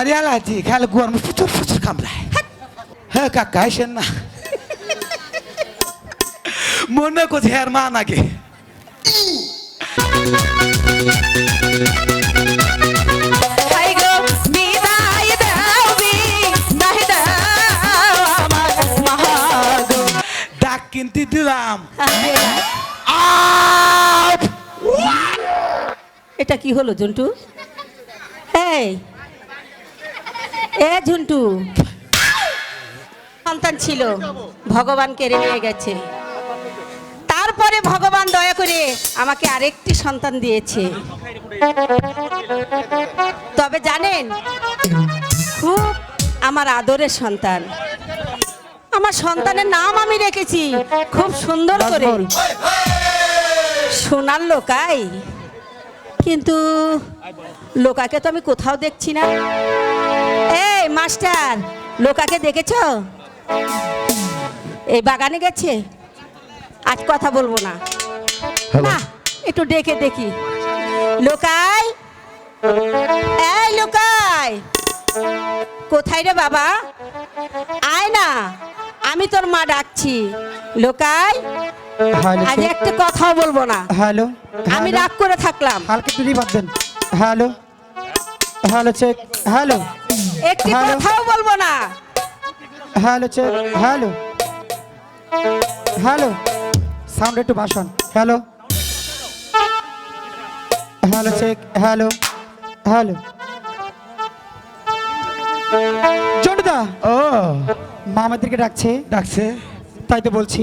আমার অ্যালার্জি খেয়াল গরম প্রচুর প্রচুর কামড়ায় হ্যাঁ কাকা আসেন না মনে করছে হ্যাঁ মা নাকি ডাক কিনতে দিলাম! এটা কি হলো ঝন্টু এই এ ঝন্টু। সন্তান ছিল ভগবান কেড়ে নিয়ে গেছে। তারপরে ভগবান দয়া করে আমাকে আরেকটি সন্তান দিয়েছে। তবে জানেন খুব আমার আদরের সন্তান। আমার সন্তানের নাম আমি রেখেছি খুব সুন্দর করে। সোনার লোকাই। কিন্তু লোকাকে তো আমি কোথাও দেখছি না। এই মাস্টার লোকাকে দেখেছ? এই বাগানে গেছে? আজ কথা বলব না। না একটু ডেকে দেখি। লোকাই? এই লোকাই! কোথায় রে বাবা? আয় না আমি তোর মা ডাকছি। লোকাই? আজ একটা কথাও বলব না। হ্যালো। আমি রাগ করে থাকলাম। হালকা তুলি বাদ দেন। Hello hello check hello. একটি কথাও বলব না। Hello check hello. Hello sound একটু ভাষণ hello. Hello check hello hello. জন্টুদা ও। মা আমাদেরকে ডাকছে। ডাকছে। তাই তো বলছি।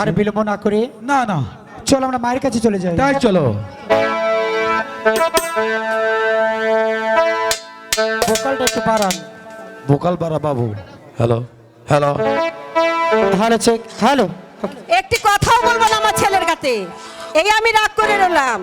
আর বিলম্ব না করে। না না। চলো আমরা মায়ের কাছে চলে যাই। তাই চলো। ভোকালটা একটু বাড়ান। ভোকাল বাড়া বাবু। Hello. Hello. Hello check. Hello. একটি কথাও বলব না আমার ছেলের কাছে। এই আমি রাগ করে রলাম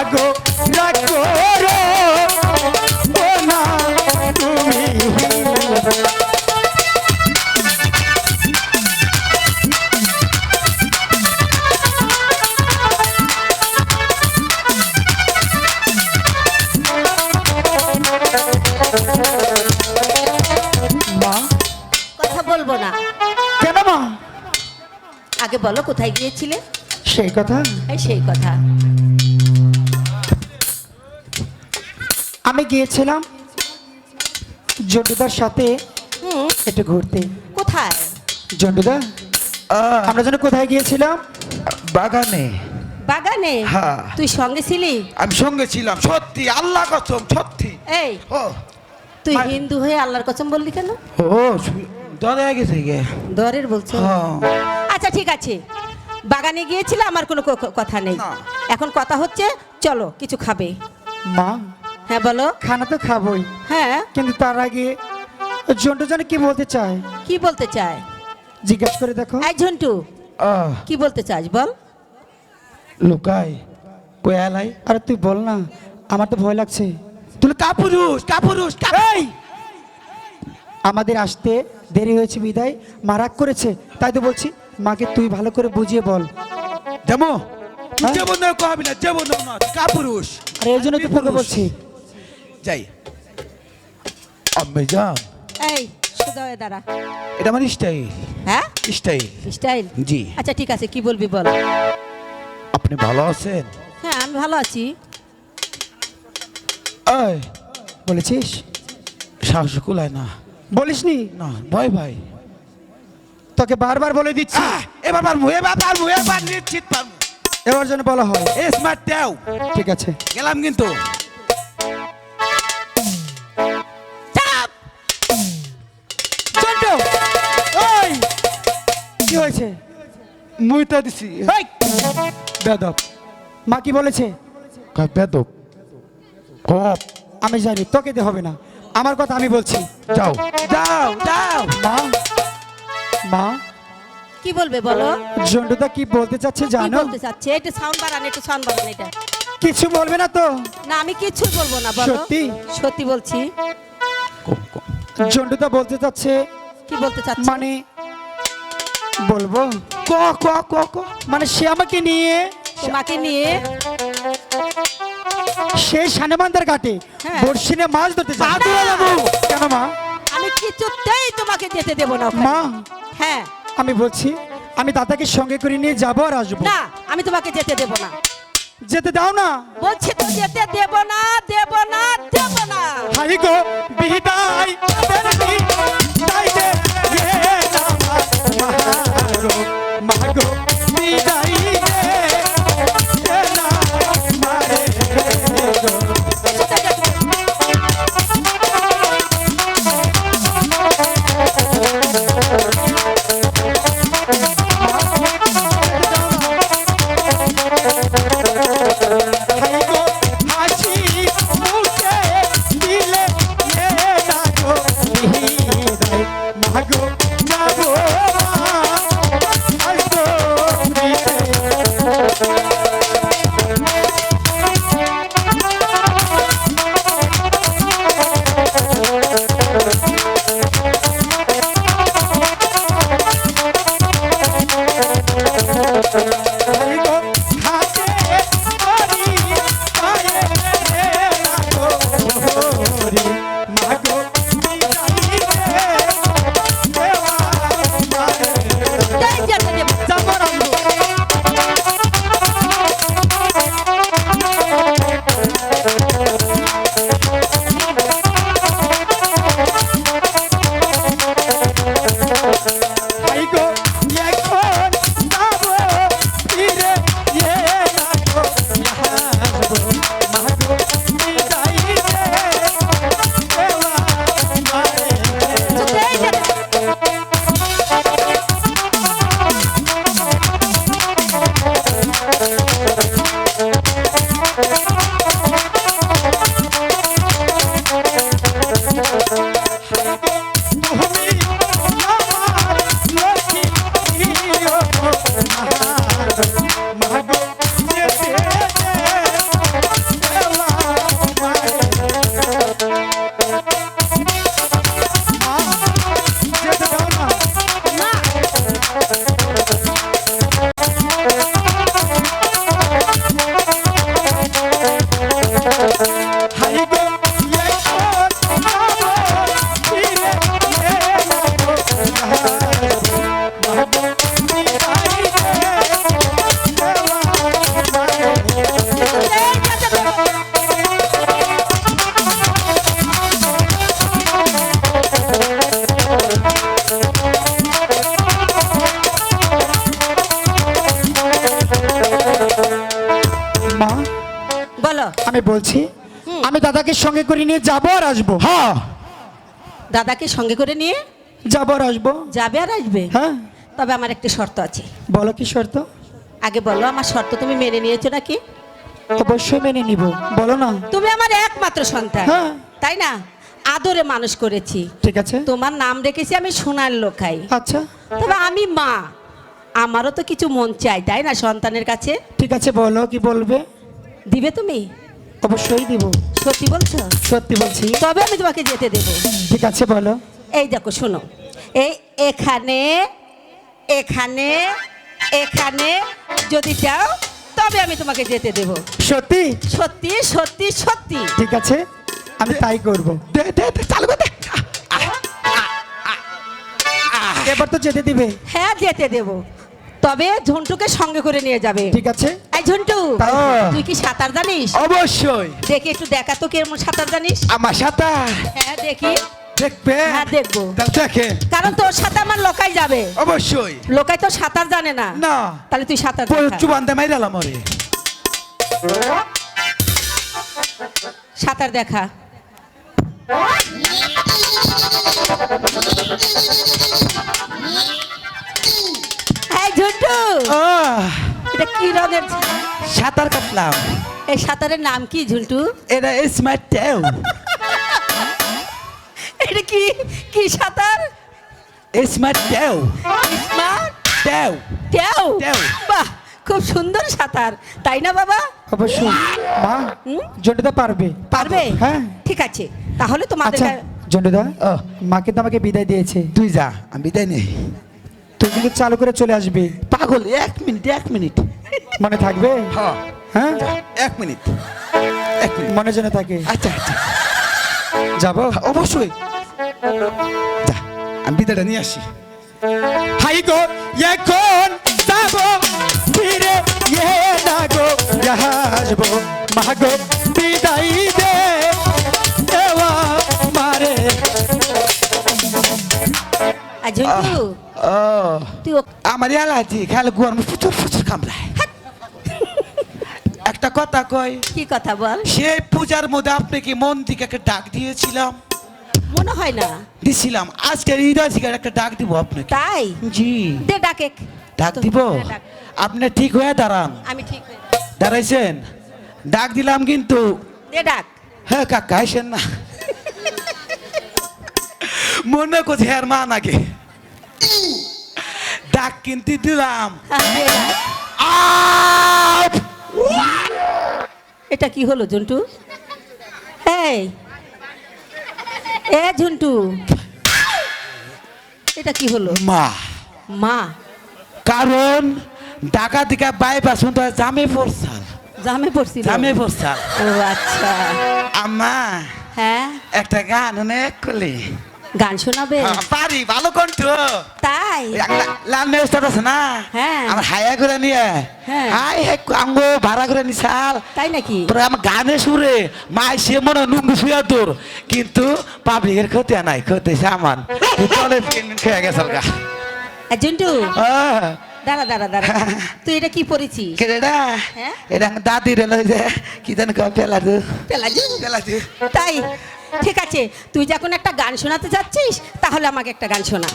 মাগো রাখো রে তুমি। কথা বলব না। কেন মা? আগে বলো কোথায় গিয়েছিলে? সেই কথা। সেই কথা। গিয়েছিলাম। জন্ডুদার সাথে। হুম। একটু ঘুরতে। কোথায়? জন্টুদা আহ, আমরা যেন কোথায় গিয়েছিলাম? বাগানে। বাগানে? হ্যাঁ। তুই সঙ্গে ছিলি? আমি সঙ্গে ছিলাম সত্যি আল্লাহ কসম সত্যি। এই ও। তুই হিন্দু হয়ে আল্লাহর কসম বললি কেন? ও দরে গেছে গে দরের বলছো? হ্যাঁ। আচ্ছা ঠিক আছে। বাগানে গিয়েছিলে আমার কোনো কথা নেই। এখন কথা হচ্ছে চলো কিছু খাবে। মা হ্যাঁ বলো। খানা তো খাবোই। হ্যাঁ। কিন্তু তার আগে জন্টু জানে কি বলতে চায়? কি বলতে চায়? জিজ্ঞেস করে দেখো। এই ঝন্টু কি বলতে চাস বল। লুকাই কয়ালাই আরে তুই বল না আমার তো ভয় লাগছে। তুই কাপুরুষ কাপুরুষ এই! আমাদের আসতে দেরি হয়েছে বিদায় মা রাগ করেছে তাই তো বলছি মাকে তুই ভালো করে বুঝিয়ে বল। যেমন হ্যাঁ? যেমন কবি না যেমন না কাপুরুষ। আরে এই জন্য তো তোকে বলছি। যাই। আম্মে যান। এই শুধু হয়ে দাঁড়া। এটা আমার স্টাইল হ্যাঁ? স্টাইল স্টাইল জি। আচ্ছা ঠিক আছে কি বলবি বল? আপনি ভালো আছেন? হ্যাঁ আমি ভালো আছি। এই বলেছিস? সাহস কুলায় না। বলিসনি? না ভয় ভাই তোকে বারবার বলে দিচ্ছি। এবার পারব এবার পারব এবার নিশ্চিত পারব। এবার যেন বলা হয়। এ স্মার্ট দেও। ঠিক আছে। গেলাম কিন্তু। মুইটা দিছি। এই! বেদব। মা কি বলেছে? বেদব। কপ আমি জানি তোকে দিয়ে হবে না। আমার কথা আমি বলছি। যাও। যাও যাও। মা মা। কি বলবে বলো? জন্টুদা কি বলতে চাচ্ছে কি জানো? বলতে চাচ্ছে? একটু সাউন্ড বাড়ান একটু সাউন্ড বাড়ান এটা। কিছু বলবে না তো? না আমি কিচ্ছু বলব না বলো। সত্যি? সত্যি বলছি। কম বলতে চাচ্ছে কি বলতে চাচ্ছে? মানে বলব? ক ক ক ক? মানে সে আমাকে নিয়ে তোমাকে নিয়ে সেই সানেমান্দার ঘাটে হ্যাঁ। বর্ষিনে মাছ ধরতে কেন মা? আমি কিছুতেই তোমাকে যেতে দেবো না ওখানে। মা হ্যাঁ। আমি বলছি আমি দাদাকে সঙ্গে করে নিয়ে যাব আর আসব। না আমি তোমাকে যেতে দেবো না। যেতে দাও না। বলছি তো যেতে দেব না দেব না দেব না। হাই গো বিদায় সঙ্গে করে নিয়ে যাব আর আসব। হ্যাঁ দাদাকে সঙ্গে করে নিয়ে যাব আর আসব। যাবে আর আসবে? হ্যাঁ। তবে আমার একটা শর্ত আছে। বলো কি শর্ত? আগে বলো আমার শর্ত তুমি মেনে নিয়েছো নাকি? অবশ্যই মেনে নিব। বলো না। তুমি আমার একমাত্র সন্তান। হ্যাঁ। তাই না? আদরে মানুষ করেছি। ঠিক আছে। তোমার নাম রেখেছি আমি সোনার লোকাই। আচ্ছা। তবে আমি মা। আমারও তো কিছু মন চাই তাই না সন্তানের কাছে? ঠিক আছে বলো কি বলবে? দিবে তুমি? অবশ্যই দিব। সত্যি বলছো? সত্যি বলছি। তবে আমি তোমাকে যেতে দেবো। ঠিক আছে বলো। এই দেখো শোনো। এই এখানে এখানে এখানে যদি চাও তবে আমি তোমাকে যেতে দেব। সত্যি? সত্যি সত্যি সত্যি। ঠিক আছে আমি তাই করব। দে দে দে চালু দে। এবার তো যেতে দিবে। হ্যাঁ যেতে দেব। তবে ঝন্টুকে সঙ্গে করে নিয়ে যাবে। ঠিক আছে। এই ঝন্টু তুই কি সাঁতার জানিস? অবশ্যই। দেখি একটু দেখা তো কেমন সাঁতার জানিস। আমার সাঁতার? হ্যাঁ দেখি। দেখবে? হ্যাঁ দেখব। দেখেন কারণ তোর সাথে আমার লোকাই যাবে। অবশ্যই। লোকাই তো সাঁতার জানে না। না। তাহলে তুই সাঁতার দেখা। চুবানতে মাইরালাম ওরে। সাঁতার দেখা। এই ঝন্টু আহ, এটা কি রঙের সাঁতার কাটলাম। এই সাঁতারের নাম কি ঝুন্টু? এটা স্মার্ট ট্যাও এটা কি কি সাঁতার? স্মার্ট ট্যাও স্মার্ট ট্যাও ট্যাও। বাহ খুব সুন্দর সাঁতার। তাই না বাবা? অবশ্যই। মা হুম? জন্টুদা পারবে। পারবে? হ্যাঁ। ঠিক আছে। তাহলে তোমাদের আচ্ছা ও। মাকে তো আমাকে বিদায় দিয়েছে। তুই যা আমি বিদায় নেই। তুই কিন্তু চালু করে চলে আসবি। পাগল এক মিনিট এক মিনিট। মনে থাকবে? হ্যাঁ। হ্যাঁ? এক মিনিট। এক মিনিট। মনে যেন থাকে। আচ্ছা আচ্ছা। যাব? অবশ্যই। যা আমি বিদায়টা নিয়ে আসি। হাই গো এখন যাব। ফিরে ইয়ে না গো আসব। মা গো বিদায় দে। দেওয়া মারে। ও- আমার এলাচি খেলে গরম প্রচুর প্রচুর কামড়ায় একটা কথা কই কি কথা বল সেই পূজার মধ্যে আপনাকে মন থেকে একটা ডাক দিয়েছিলাম মনে হয় না দিছিলাম আজকে হৃদয় থেকে একটা ডাক দিব আপনাকে তাই জি দে ডাকে ডাক দিব হ্যাঁ, আপনি ঠিক হয়ে দাঁড়ান আমি ঠিক হয়ে দাঁড়াইছেন ডাক দিলাম কিন্তু দে ডাক হ্যাঁ কাকা আইসেন না মনে করছে হ্যার মা নাকি ডাক কিন্তু দিলাম! এটা কি হলো ঝন্টু? এই। এ ঝন্টু। এটা কি হলো? মা। মা। কারণ ঢাকা থেকে বাইপাস শুনতে জামে পড়ছাল জামে পড়ছিল জামে পড়ছাল ও আচ্ছা। আম্মা হ্যাঁ? একটা গান অনেক করলি গান শোনাবে হ্যাঁ, পারি ভালো কণ্ঠ। তাই? লাল মেয়ে মেস্টার আছে না? হ্যাঁ। আমার হায়া করে নিয়ে। হ্যাঁ। হাই হে আঙ্গো ভাড়া করে নিছাল তাই নাকি? পরে আমার গানে সুরে। মাই সে মনে নুঙ্গু শুয়া তোর। কিন্তু পাবলিকের ক্ষতি নাই ক্ষতি সামান চলে খেয়ে গেছে গা আহ, দাঁড়া দাঁড়া দাঁড়া। তুই এটা কি পড়েছিস? এটা? হ্যাঁ? এটা দাদি রে লই যে কি জানি পেলাজু পেলাজু? পেলাজু তাই? ঠিক আছে তুই যখন একটা গান শোনাতে যাচ্ছিস তাহলে আমাকে একটা গান শোনা।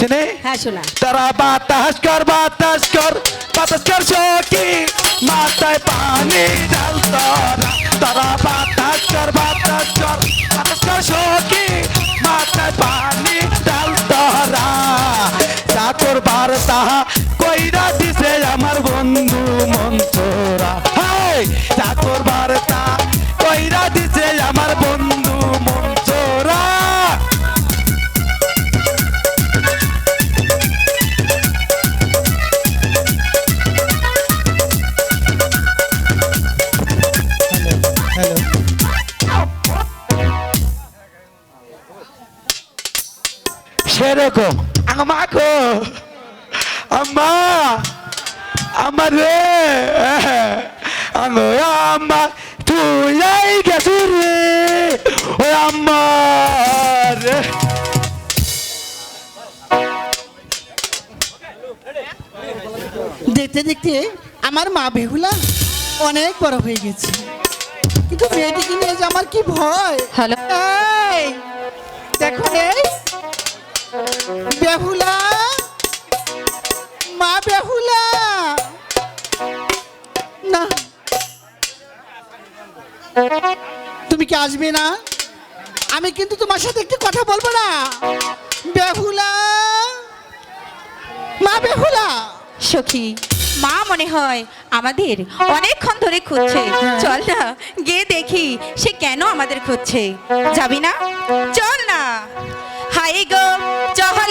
শুনে? হ্যাঁ শোনা। তারা বাতাস কর বাতাস কর বাতাস কর সখী। মাথায় পানি ঢাল তোরা। তারা বাতাস কর বাতাস কর বাতাস কর সখী। মাথায় পানি ঢাল তোরা। চাকর বার্তা কইরা দিছে আমার বন্ধু মন্তরা হাই চাকর বার্তা। কইরা আমার রে আঙ্গো আম্মা তুই গেছু রে ও আম্মা রে দেখতে দেখতে আমার মা বেহুলা অনেক বড় হয়ে গেছে। কিন্তু মেয়েটিকে নিয়ে যে আমার কি ভয়? হ্যালো। তুমি কি আসবে না? আমি কিন্তু তোমার সাথে একটু কথা বলব না। বেহুলা। মা বেহুলা। সখী মা মনে হয় আমাদের অনেকক্ষণ ধরে খুঁজছে। চল না গিয়ে দেখি সে কেন আমাদের খুঁজছে। যাবি না? চল না। হাই গো চলো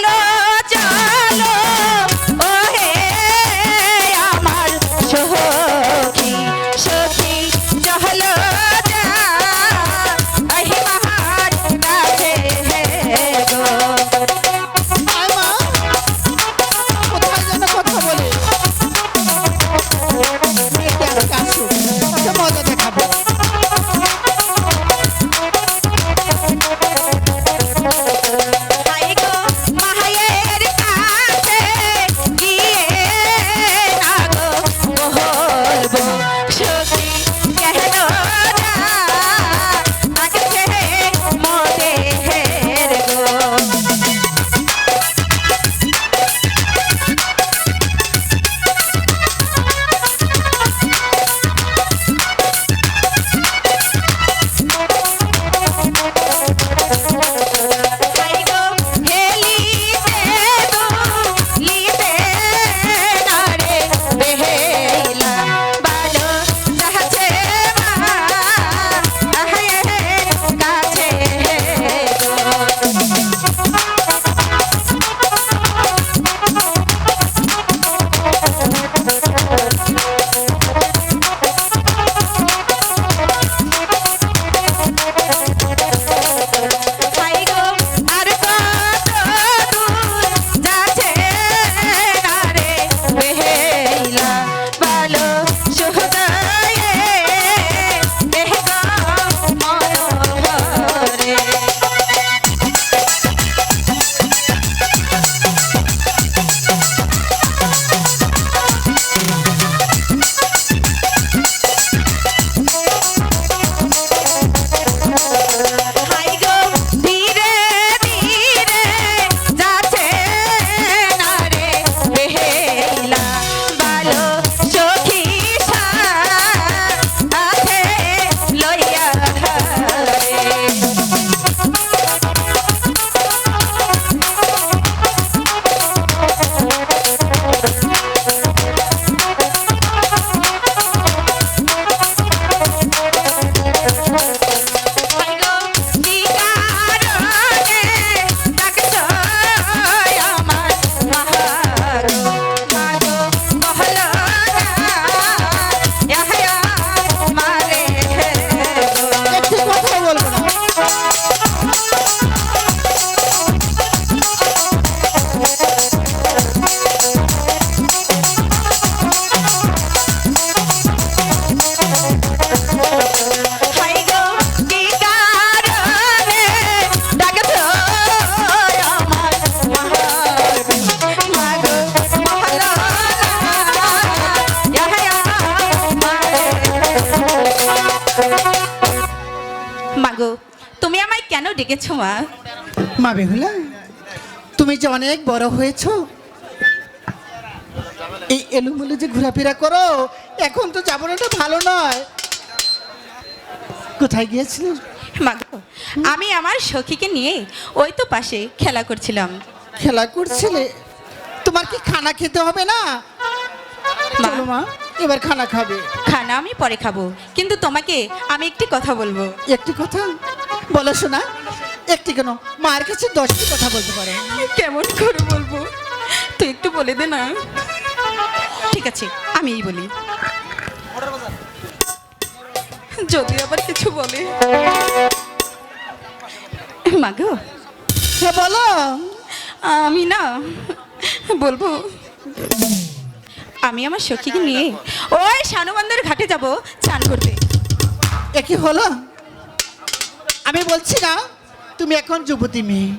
ডেকেছো মা? মা বেহুলা তুমি যে অনেক বড় হয়েছ এই এলুমেলু যে ঘোরাফেরা করো এখন তো যাবনাটা ভালো নয়। কোথায় গিয়েছিলে? মাগো আমি আমার সখীকে নিয়ে ওই তো পাশে খেলা করছিলাম। খেলা করছিলে? তোমার কি খানা খেতে হবে না? মা মা। এবার খানা খাবে। খানা আমি পরে খাব। কিন্তু তোমাকে আমি একটি কথা বলব। একটি কথা? বলো শোনা একটি কেন? মার কাছে দশটি কথা বলতে পারে। কেমন করে বলব? তুই একটু বলে দে না। ঠিক আছে আমিই বলি। যদি আবার কিছু বলে। মাগো হ্যাঁ বলো। আমি না বলব। আমি আমার সখীকে নিয়ে ওই শানুবন্ধের ঘাটে যাব চান করতে। এ কি হলো? আমি বলছি না তুমি এখন যুবতী মেয়ে।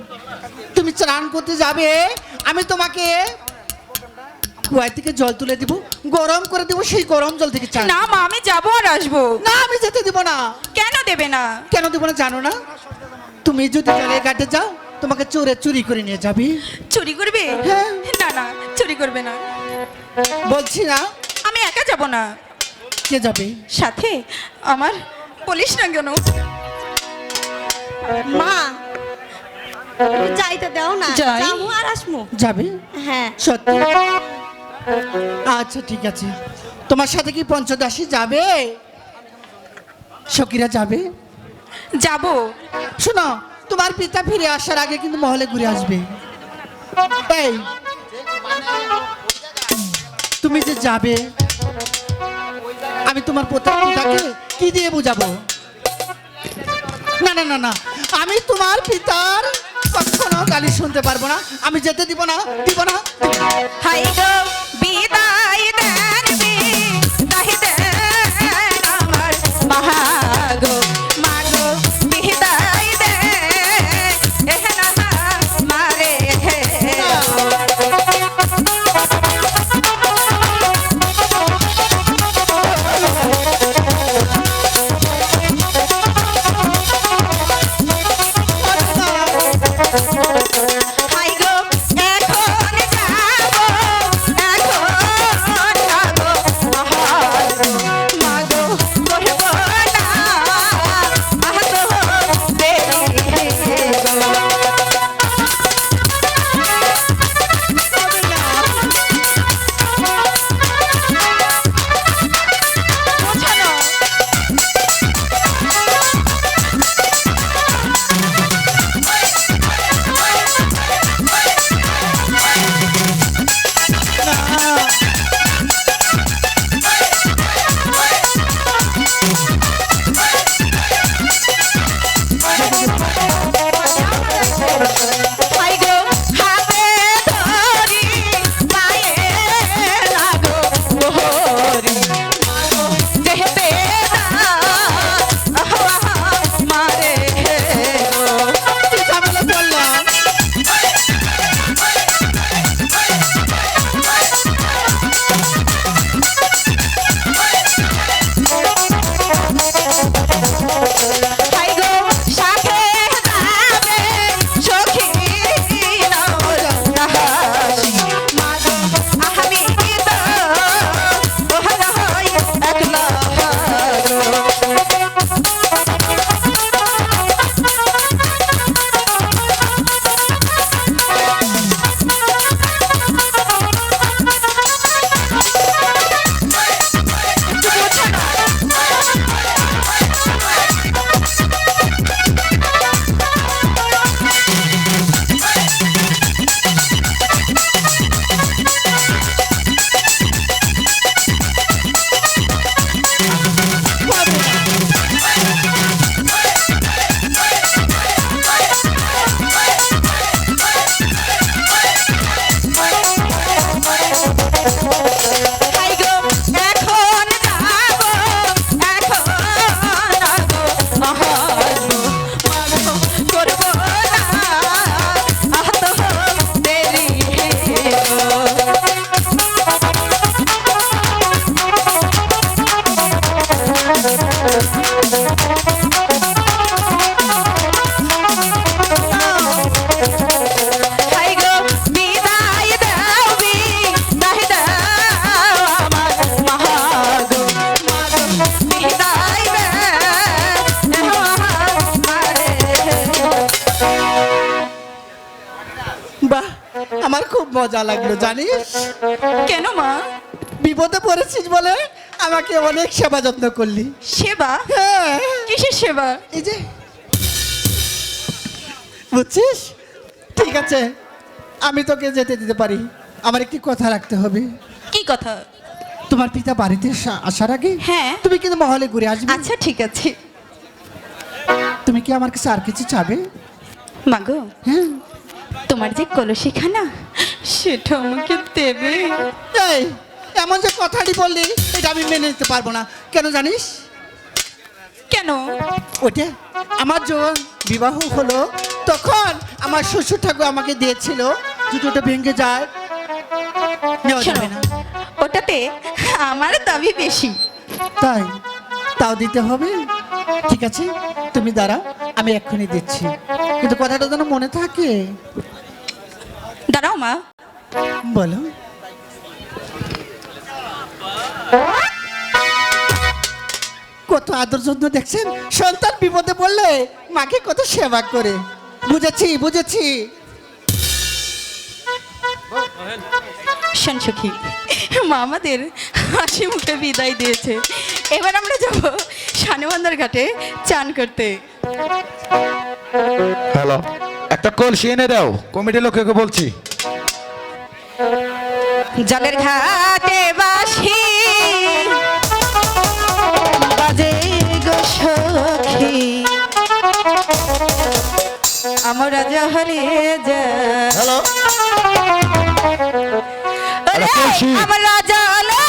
তুমি চান করতে যাবে আমি তোমাকে কুয়ার থেকে জল তুলে দিব গরম করে দিব সেই গরম জল থেকে চা না মা আমি যাব আর আসব। না আমি যেতে দিব না। কেন দেবে না? কেন দিব না জানো না? তুমি যদি জলের ঘাটে যাও তোমাকে চোরে চুরি করে নিয়ে যাবি। চুরি করবে? হ্যাঁ। না না চুরি করবে না। বলছি না। আমি একা যাব না। কে যাবে? সাথে আমার বলিস না কেন? মা যাইতে দাও না। যাই। যাব আর আসমু। যাবে? হ্যাঁ। সত্যি? আচ্ছা ঠিক আছে। তোমার সাথে কি পঞ্চদাসী যাবে? সখীরা যাবে? যাব। শোনো তোমার পিতা ফিরে আসার আগে কিন্তু মহলে ঘুরে আসবে। এই। তুমি যে যাবে, আমি তোমার প্রত্যেক পিতাকে কি দিয়ে বোঝাবো? না না না না, আমি তোমার পিতার কখনো গালি শুনতে পারব না। আমি যেতে দিব না দিব না। হাই গো বিপদে পড়েছিস বলে আমাকে অনেক সেবা যত্ন করলি। সেবা? হ্যাঁ। কিসের সেবা? এই যে বুঝছিস? ঠিক আছে আমি তোকে যেতে দিতে পারি। আমার একটি কথা রাখতে হবে। কি কথা? তোমার পিতা বাড়িতে আসা- আসার আগে হ্যাঁ। তুমি কিন্তু মহলে ঘুরে আসবে। আচ্ছা ঠিক আছে। তুমি কি আমার কাছে আর কিছু চাবে? মাগো হ্যাঁ। তোমার যে কলসিখানা সেটা আমাকে দেবে। এই এমন যে কথাটি বললি এটা আমি মেনে নিতে পারব না। কেন জানিস? কেন? ওটা আমার যখন বিবাহ হলো তখন আমার শ্বশুর ঠাকুর আমাকে দিয়েছিল জুতোটা ভেঙে যায়। নেওয়া শোনো, যাবে না। ওটাতে আমার দাবি বেশি। তাই? তাও দিতে হবে? ঠিক আছে তুমি দাঁড়া আমি এক্ষুনি দিচ্ছি। কিন্তু কথাটা যেন মনে থাকে। দাঁড়াও মা। বলো। কত আদর যত্ন দেখছেন? সন্তান বিপদে পড়লে মাকে কত সেবা করে। বুঝেছি বুঝেছি। শোন সখী মা আমাদের হাসি মুখে বিদায় দিয়েছে। এবার আমরা যাব শানবন্দর ঘাটে চান করতে। হ্যালো একটা কলসি এনে দাও কমিটির লোককে বলছি। জলের ঘাটে বাসি সখী আমরা যা হ্যালো। ওরে, কলসি। আমরা জলে